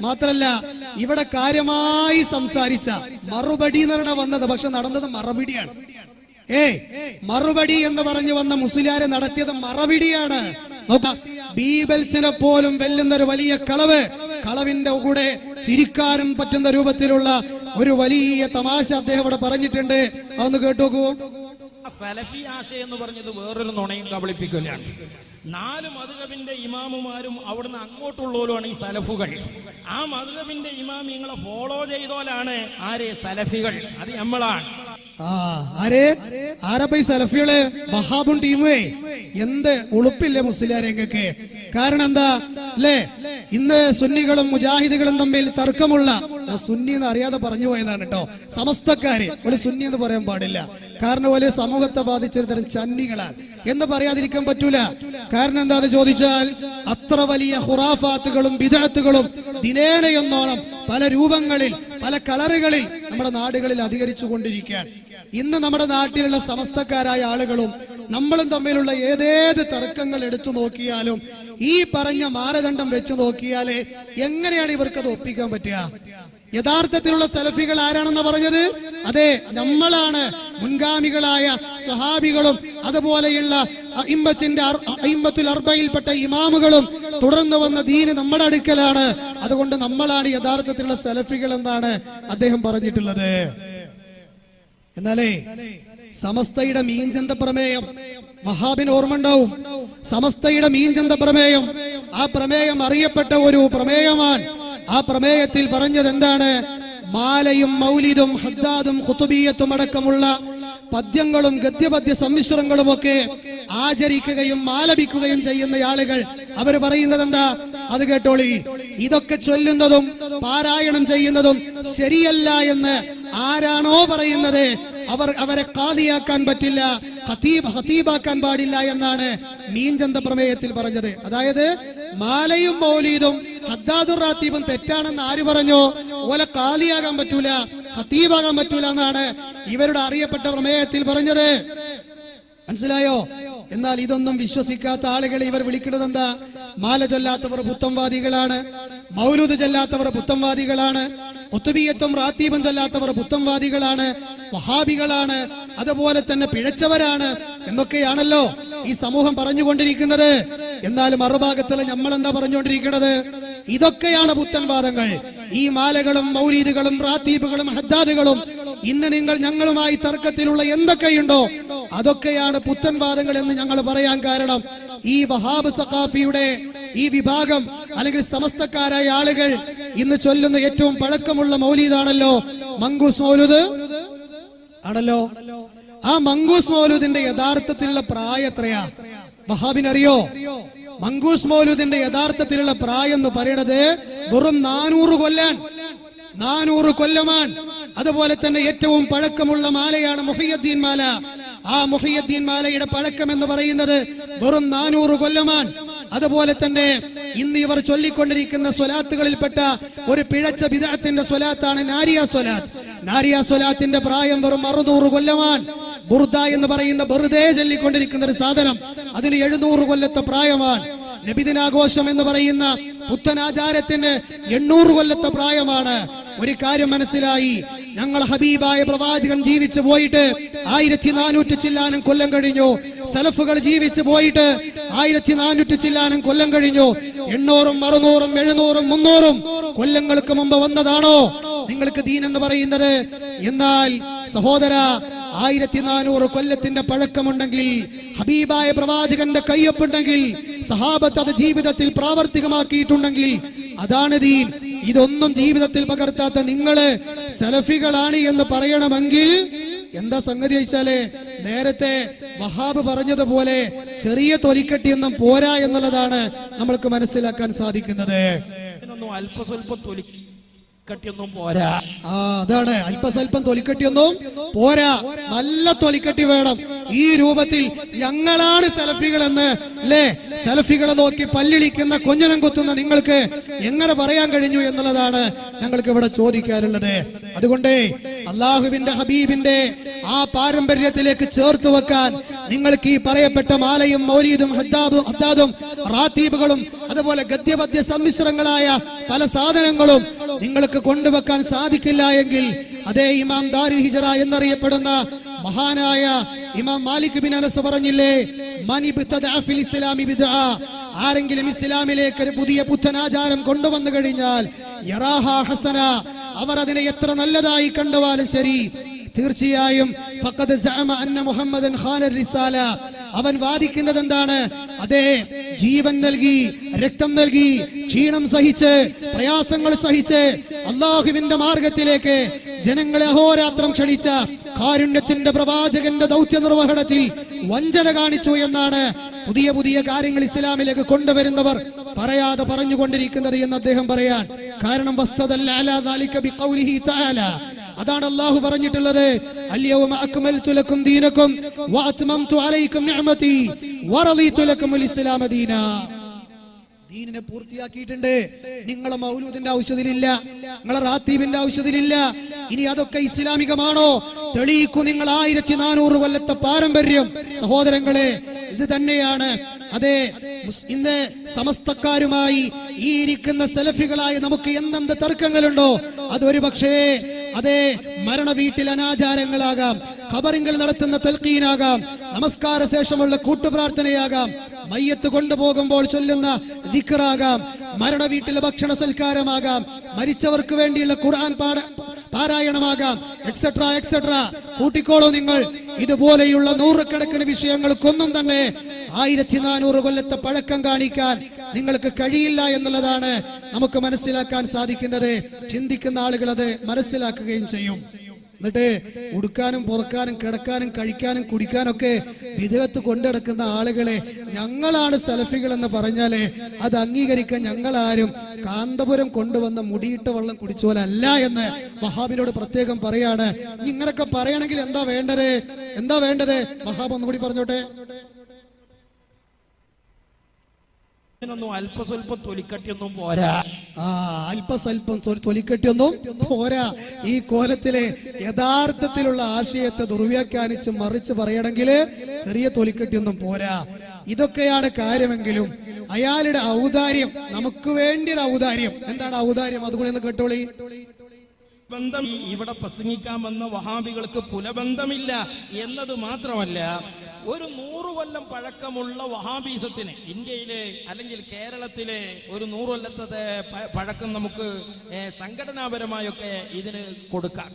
മാത്രല്ല ഇവിടെ കാര്യമായി സംസാരിച്ച മറുപടി എന്ന് പറഞ്ഞ വന്നത്. പക്ഷെ നടന്നത് മറുപടിയാണ്. ഏ മറുപടി എന്ന് പറഞ്ഞു വന്ന മുസ്ലിയാരെ നടത്തിയത് മറവിടിയാണ് നോക്കാം ബീബൽസിനെ പോലും വെല്ലുന്ന ഒരു വലിയ കളവ് കളവിന്റെ കൂടെ ചിരിക്കാനും പറ്റുന്ന രൂപത്തിലുള്ള ഒരു വലിയ തമാശ അദ്ദേഹം ഇവിടെ പറഞ്ഞിട്ടുണ്ട്. അതൊന്ന് കേട്ടോക്കൂ. സലഫി ആശ എന്ന് പറഞ്ഞത് വേറൊരു നുണയും കബളിപ്പിക്കലാണ് നാല് മധുകവിന്റെ ഇമാമുമാരും അവിടുന്ന് അങ്ങോട്ടുള്ളവരുമാണ് ഈ സലഫുകൾ. ആ മധുകവിന്റെ ഇമാം നിങ്ങളെ ഫോളോ ചെയ്തോലാണ് ആരെ? സലഫികൾ. അത് നമ്മളാണ് സലഫികൾ? ടീമേ എന്ത് ഉളുപ്പില്ലേ മുസ്ലിയാരെയൊക്കെ കാരണം എന്താ? അല്ലേ ഇന്ന് സുന്നികളും മുജാഹിദുകളും തമ്മിൽ തർക്കമുള്ള സുന്നി എന്ന് അറിയാതെ പറഞ്ഞു പോയതാണ് കേട്ടോ സമസ്തക്കാര് ഒരു സുന്നി എന്ന് പറയാൻ പാടില്ല. കാരണം വലിയ സമൂഹത്തെ ബാധിച്ച ഒരു തരം ചന്നികളാണ്. എന്ന് പറയാതിരിക്കാൻ പറ്റൂല. കാരണം എന്താന്ന് ചോദിച്ചാൽ അത്ര വലിയ ഹുറാഫാത്തുകളും വിതഴത്തുകളും ദിനേനയൊന്നോളം പല രൂപങ്ങളിൽ പല കളറുകളിൽ നമ്മുടെ നാടുകളിൽ അധികരിച്ചു കൊണ്ടിരിക്കുകയാണ്. ഇന്ന് നമ്മുടെ നാട്ടിലുള്ള സമസ്തക്കാരായ ആളുകളും നമ്മളും തമ്മിലുള്ള ഏതേത് തർക്കങ്ങൾ എടുത്തു നോക്കിയാലും ഈ പറഞ്ഞ മാനദണ്ഡം വെച്ചു നോക്കിയാലേ എങ്ങനെയാണ് ഇവർക്കത് ഒപ്പിക്കാൻ പറ്റുക? യഥാർത്ഥത്തിലുള്ള സെലഫികൾ ആരാണെന്ന് പറഞ്ഞത്? അതെ നമ്മളാണ് മുൻഗാമികളായ സ്വഹാബികളും അതുപോലെയുള്ള അയിമ്പത്തിന്റെ അയിമ്പത്തിൽ അർബയിൽപ്പെട്ട ഇമാമുകളും തുടർന്ന് വന്ന ദീന് നമ്മുടെ അടുക്കലാണ്. അതുകൊണ്ട് നമ്മളാണ് യഥാർത്ഥത്തിലുള്ള സെലഫികൾ എന്നാണ് അദ്ദേഹം പറഞ്ഞിട്ടുള്ളത്. എന്നാലേ സമസ്തയുടെ മീൻചന്ത പ്രമേയം വഹാബിന് ഓർമ്മ ഉണ്ടാവും സമസ്തയുടെ മീൻചന്ത പ്രമേയം ആ പ്രമേയം അറിയപ്പെട്ട ഒരു പ്രമേയമാണ് ആ പ്രമേയത്തിൽ പറഞ്ഞത് എന്താണ്? മാലയും മൗലിദും ഹദ്ദാദും ഖുതുബിയത്തും അടക്കമുള്ള പദ്യങ്ങളും ഗദ്യപദ്യ സമ്മിശ്രങ്ങളും ഒക്കെ ആചരിക്കുകയും ആലപിക്കുകയും ചെയ്യുന്ന ആളുകൾ. അവർ പറയുന്നത് എന്താ? അത് കേട്ടോളി. ഇതൊക്കെ ചൊല്ലുന്നതും പാരായണം ചെയ്യുന്നതും ശരിയല്ല എന്ന് ആരാണോ പറയുന്നത്? അവർ അവരെ കാതിയാക്കാൻ പറ്റില്ല ഖതീബ് ഹതീബാക്കാൻ പാടില്ല എന്നാണ് മീൻചന്ത പ്രമേയത്തിൽ പറഞ്ഞത്. അതായത് മാലയും മൗലീദും ഹദ്ദാദുർ റാത്തീബും തെറ്റാണെന്ന് ആര് പറഞ്ഞു? ഓലെ കാലിയാകാൻ പറ്റൂല ഹത്തീബാകാൻ പറ്റൂല എന്നാണ് ഇവരുടെ അറിയപ്പെട്ട പ്രമേയത്തിൽ പറഞ്ഞത്. മനസ്സിലായോ? എന്നാൽ ഇതൊന്നും വിശ്വസിക്കാത്ത ആളുകൾ ഇവർ വിളിക്കുന്നത് എന്താ? മാല ചൊല്ലാത്തവർ പുത്തംവാദികളാണ് മൗലൂദ് ചൊല്ലാത്തവർ പുത്തംവാദികളാണ് ഒത്തുബിയത്തും റാത്തീബും ചൊല്ലാത്തവർ പുത്തംവാദികളാണ് വഹാബികളാണ് അതുപോലെ തന്നെ പിഴച്ചവരാണ് എന്നൊക്കെയാണല്ലോ ഈ സമൂഹം പറഞ്ഞുകൊണ്ടിരിക്കുന്നത്. എന്നാൽ മറുഭാഗത്തിൽ നമ്മൾ എന്താ പറഞ്ഞുകൊണ്ടിരിക്കുന്നത്? ഇതൊക്കെയാണ് പുത്തൻവാദങ്ങൾ. ഈ മാലകളും മൗലീദുകളും റാത്തീബുകളും ഹദ്ദാദുകളും ഇന്ന് നിങ്ങൾ ഞങ്ങളുമായി തർക്കത്തിലുള്ള എന്തൊക്കെയുണ്ടോ അതൊക്കെയാണ് പുത്തൻവാദങ്ങൾ എന്ന് ഞങ്ങൾ പറയാൻ കാരണം. ഈ വഹാബ് സഖാഫിയുടെ ഈ വിഭാഗം അല്ലെങ്കിൽ സമസ്തക്കാരായ ആളുകൾ ഇന്ന് ചൊല്ലുന്ന ഏറ്റവും പഴക്കമുള്ള മൗലീദാണല്ലോ മങ്കൂസ് മൗലൂദ്. ആണല്ലോ? ആ മങ്കൂസ് മൗലൂദിന്റെ യഥാർത്ഥത്തിലുള്ള പ്രായം എത്രയാ? വഹാബിനറിയോ? മങ്കൂസ് മൗലൂദിന്റെ യഥാർത്ഥത്തിലുള്ള പ്രായം എന്ന് പറയണത് വെറും നാനൂറ് കൊല്ലാൻ. നാനൂറ് കൊല്ലമാൻ. അതുപോലെ തന്നെ ഏറ്റവും പഴക്കമുള്ള മാലയാണ് മുഹിയദ്ദീൻ മാല. ആ മുഹിയദ്ദീൻ മാലയുടെ പഴക്കം എന്ന് പറയുന്നത് വെറും നാനൂറ് കൊല്ലമാൻ. അതുപോലെ തന്നെ ഇന്ന് ഇവർ ചൊല്ലിക്കൊണ്ടിരിക്കുന്ന സ്വലാത്തുകളിൽപ്പെട്ട ഒരു പിഴച്ച വിദഗ്ധത്തിന്റെ സ്വലാത്താണ് നാരിയ സ്വലാത്ത്. നാരിയ സ്വലാത്തിന്റെ പ്രായം വെറും അറുന്നൂറ് കൊല്ലമാൻ. ബുർദ എന്ന് പറയുന്ന വെറുതെ ചൊല്ലിക്കൊണ്ടിരിക്കുന്ന ഒരു സാധനം. അതിന് എഴുന്നൂറ് കൊല്ലത്തെ പ്രായമാണ്. നബിദിനാഘോഷം എന്ന് പറയുന്ന പുത്തനാചാരത്തിന് എണ്ണൂറ് കൊല്ലത്തെ പ്രായമാണ്. ഒരു കാര്യം മനസ്സിലായി. ഞങ്ങൾ ഹബീബായ പ്രവാചകൻ ജീവിച്ചു പോയിട്ട് ആയിരത്തി നാനൂറ്റി ചില്ലാനും കൊല്ലം കഴിഞ്ഞു. സലഫുകൾ ജീവിച്ചു പോയിട്ട് ആയിരത്തി നാനൂറ്റി ചില്ലാനും കൊല്ലം കഴിഞ്ഞു. എണ്ണൂറും അറുന്നൂറും എഴുന്നൂറും മുന്നൂറും കൊല്ലങ്ങൾക്ക് മുമ്പ് വന്നതാണോ? നിങ്ങൾക്ക് ദീൻ എന്ന് പറയുന്നത്. എന്നാൽ സഹോദര ആയിരത്തി നാനൂറ് കൊല്ലത്തിന്റെ പഴക്കമുണ്ടെങ്കിൽ ഹബീബായ പ്രവാചകന്റെ കയ്യൊപ്പുണ്ടെങ്കിൽ സഹാബത്ത് അത് ജീവിതത്തിൽ പ്രാവർത്തികമാക്കിയിട്ടുണ്ടെങ്കിൽ അതാണ് ദീൻ. ഇതൊന്നും ജീവിതത്തിൽ പകർത്താത്ത നിങ്ങൾ സെലഫികളാണ് എന്ന് പറയണമെങ്കിൽ എന്താ സംഗതി വെച്ചാൽ നേരത്തെ വഹാബ് പറഞ്ഞതുപോലെ ചെറിയ തൊലിക്കെട്ടിയൊന്നും പോരാ എന്നുള്ളതാണ് നമ്മൾക്ക് മനസ്സിലാക്കാൻ സാധിക്കുന്നത്. അല്പസ്വല്പ തൊലി കട്ടിയൊന്നും പോരാ. ആ അതാണ്. അല്പസ്വല്പം തൊലിക്കട്ടിയൊന്നും പോരാ. നല്ല തൊലിക്കട്ടി വേണം. ഈ രൂപത്തിൽ ഞങ്ങളാണ് സെൽഫികൾ എന്ന് അല്ലേ സെൽഫികളെ നോക്കി പല്ലിളിക്കുന്ന കൊഞ്ഞനം കൊത്തുന്ന നിങ്ങൾക്ക് എങ്ങനെ പറയാൻ കഴിഞ്ഞു എന്നുള്ളതാണ് ഞങ്ങൾക്ക് ഇവിടെ ചോദിക്കാനുള്ളത്. അതുകൊണ്ട് അള്ളാഹുവിന്റെ ഹബീബിന്റെ ആ പാരമ്പര്യത്തിലേക്ക് ചേർത്ത് വെക്കാൻ നിങ്ങൾക്ക് ഈ പറയപ്പെട്ട മാലയും മൗലീദും ഹദ്ദാബും ഹദ്ദാദും റാത്തീബുകളും അതുപോലെ ഗദ്യപദ്യ സമ്മിശ്രങ്ങളായ പല സാധനങ്ങളും നിങ്ങൾക്ക് കൊണ്ടുവെക്കാൻ സാധിക്കില്ല എങ്കിൽ അതേ ഇമാം ദാരി ഹിജറ എന്നറിയപ്പെടുന്ന മഹാനായ ഇമാം മാലിക് ബിൻ അനസ് പറഞ്ഞില്ലേ ഫിൽ ഇസ്ലാമി ആരെങ്കിലും ഇസ്ലാമിലേക്ക് ഒരു പുതിയ പുത്തനാചാരം കൊണ്ടുവന്നു കഴിഞ്ഞാൽ യറാഹ ഹസന. അവർ അതിനെ എത്ര നല്ലതായി കണ്ടുവാലും ശരി തീർച്ചയായും മുഹമ്മദൻ ഖാന റിസാല. അവൻ വാദിക്കുന്നത് എന്താണ്? അതെ ജീവൻ നൽകി രക്തം നൽകി ക്ഷീണം സഹിച്ച് പ്രയാസങ്ങൾ സഹിച്ച് അള്ളാഹുവിന്റെ മാർഗത്തിലേക്ക് ജനങ്ങളെ അഹോരാത്രം ക്ഷണിച്ച കാരുണ്യത്തിന്റെ പ്രവാചകന്റെ ദൗത്യ നിർവഹണത്തിൽ വഞ്ചന കാണിച്ചു എന്നാണ് പുതിയ പുതിയ കാര്യങ്ങൾ ഇസ്ലാമിലേക്ക് കൊണ്ടുവരുന്നവർ പറയാതെ പറഞ്ഞുകൊണ്ടിരിക്കുന്നത് എന്ന് അദ്ദേഹം പറയാൻ. കാരണം വസ്തദല്ല അതാണ് അള്ളാഹു പറഞ്ഞിട്ടുള്ളത് ദീനിനെ പൂർത്തിയാക്കിയിട്ടുണ്ട്. നിങ്ങളെ മൗലൂദിന്റെ ആവശ്യത്തിലില്ല നിങ്ങളെ റാത്തീബിന്റെ ആവശ്യത്തിലില്ല ഇനി അതൊക്കെ ഇസ്ലാമികമാണോ? തെളിയിക്കൂ നിങ്ങൾ ആയിരത്തി നാനൂറ് കൊല്ലത്തെ പാരമ്പര്യം. സഹോദരങ്ങളെ ഇത് തന്നെയാണ്. അതെ ഇന്ന് സമസ്തക്കാരുമായി ഈ ഇരിക്കുന്ന സെലഫികളായി നമുക്ക് എന്തെന്ത് തർക്കങ്ങളുണ്ടോ? അതൊരു പക്ഷേ അതെ മരണ വീട്ടിൽ അനാചാരങ്ങളാകാം ഖബറിങ്കൽ നടത്തുന്ന തെൽക്കീനാകാം നമസ്കാര ശേഷമുള്ള കൂട്ടുപ്രാർത്ഥനയാകാം മയ്യത്ത് കൊണ്ടുപോകുമ്പോൾ ചൊല്ലുന്ന ദിക്കറാകാം മരണ വീട്ടിലെ ഭക്ഷണ സൽക്കാരമാകാം മരിച്ചവർക്ക് വേണ്ടിയുള്ള ഖുർആൻ പാഠ പാരായണമാകാം എക്സെട്രാ എക്സെട്ര കൂട്ടിക്കോളൂ നിങ്ങൾ. ഇതുപോലെയുള്ള നൂറുകണക്കിന് വിഷയങ്ങൾക്കൊന്നും തന്നെ ആയിരത്തി നാനൂറ് കൊല്ലത്തെ പഴക്കം കാണിക്കാൻ നിങ്ങൾക്ക് കഴിയില്ല എന്നുള്ളതാണ് നമുക്ക് മനസ്സിലാക്കാൻ സാധിക്കുന്നത്. ചിന്തിക്കുന്ന ആളുകൾ അത് മനസ്സിലാക്കുകയും ചെയ്യും. എന്നിട്ട് ഉടുക്കാനും പുറക്കാനും കിടക്കാനും കഴിക്കാനും കുടിക്കാനൊക്കെ വിധേയത്ത് കൊണ്ടെടുക്കുന്ന ആളുകളെ ഞങ്ങളാണ് സെൽഫികൾ എന്ന് പറഞ്ഞാൽ അത് അംഗീകരിക്കാൻ ഞങ്ങളാരും കാന്തപുരം കൊണ്ടുവന്ന മുടിയിട്ട വെള്ളം കുടിച്ചോലല്ല എന്ന് വഹാബിനോട് പ്രത്യേകം പറയാണ്. ഇങ്ങനൊക്കെ പറയണമെങ്കിൽ എന്താ വേണ്ടത്? എന്താ വേണ്ടത്? വഹാബ് ഒന്നുകൂടി പറഞ്ഞോട്ടെ. ഇതിനൊന്നും അല്പസ്വല്പം തൊലിക്കട്ടിയൊന്നും പോരാ. ആ അല്പസ്വല്പം തൊലിക്കട്ടിയൊന്നും പോരാ. ഈ കോലത്തിലെ യഥാർത്ഥത്തിലുള്ള ആശയത്തെ ദുർവ്യാഖ്യാനിച്ച് മറിച്ച് പറയണമെങ്കിൽ ചെറിയ തൊലിക്കെട്ടിയൊന്നും പോരാ. ഇതൊക്കെയാണ് കാര്യമെങ്കിലും അയാളുടെ ഔദാര്യം നമുക്ക് വേണ്ടി ഒരു ഔദാര്യം. എന്താണ് ഔദാര്യം? അതുകൂടി ഒന്ന് കേട്ടോളി. ബന്ധം ഇവിടെ പ്രസംഗിക്കാൻ വന്ന വഹാബികൾക്ക് കുലബന്ധമില്ല എന്നത് മാത്രമല്ല ഒരു നൂറു കൊല്ലം പഴക്കമുള്ള വഹാബീസത്തിന് ഇന്ത്യയിലെ അല്ലെങ്കിൽ കേരളത്തിലെ ഒരു നൂറു കൊല്ലത്തെ പഴക്കം നമുക്ക് സംഘടനാപരമായൊക്കെ ഇതിന് കൊടുക്കാം.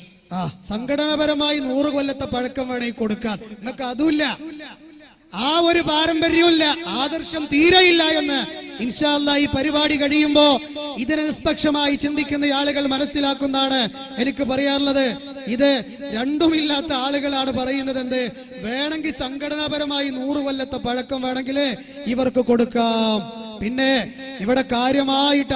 സംഘടനാപരമായി നൂറ് കൊല്ലത്തെ പഴക്കം വേണമെങ്കിൽ കൊടുക്കാൻ. നിങ്ങൾക്ക് അതുമില്ല. ആ ഒരു പാരമ്പര്യമില്ല ആദർശം തീരെയില്ല എന്ന് ഇൻഷാല്ല ഈ പരിപാടി കഴിയുമ്പോ ഇതിനെ നിഷ്പക്ഷമായി ചിന്തിക്കുന്ന ആളുകൾ മനസ്സിലാക്കുന്നതാണ് എനിക്ക് പറയാറുള്ളത്. ഇത് രണ്ടുമില്ലാത്ത ആളുകളാണ് പറയുന്നത് എന്ത്? വേണമെങ്കിൽ സംഘടനാപരമായി നൂറ് കൊല്ലത്തെ പഴക്കം വേണമെങ്കിൽ ഇവർക്ക് കൊടുക്കാം. പിന്നെ ഇവിടെ കാര്യമായിട്ട്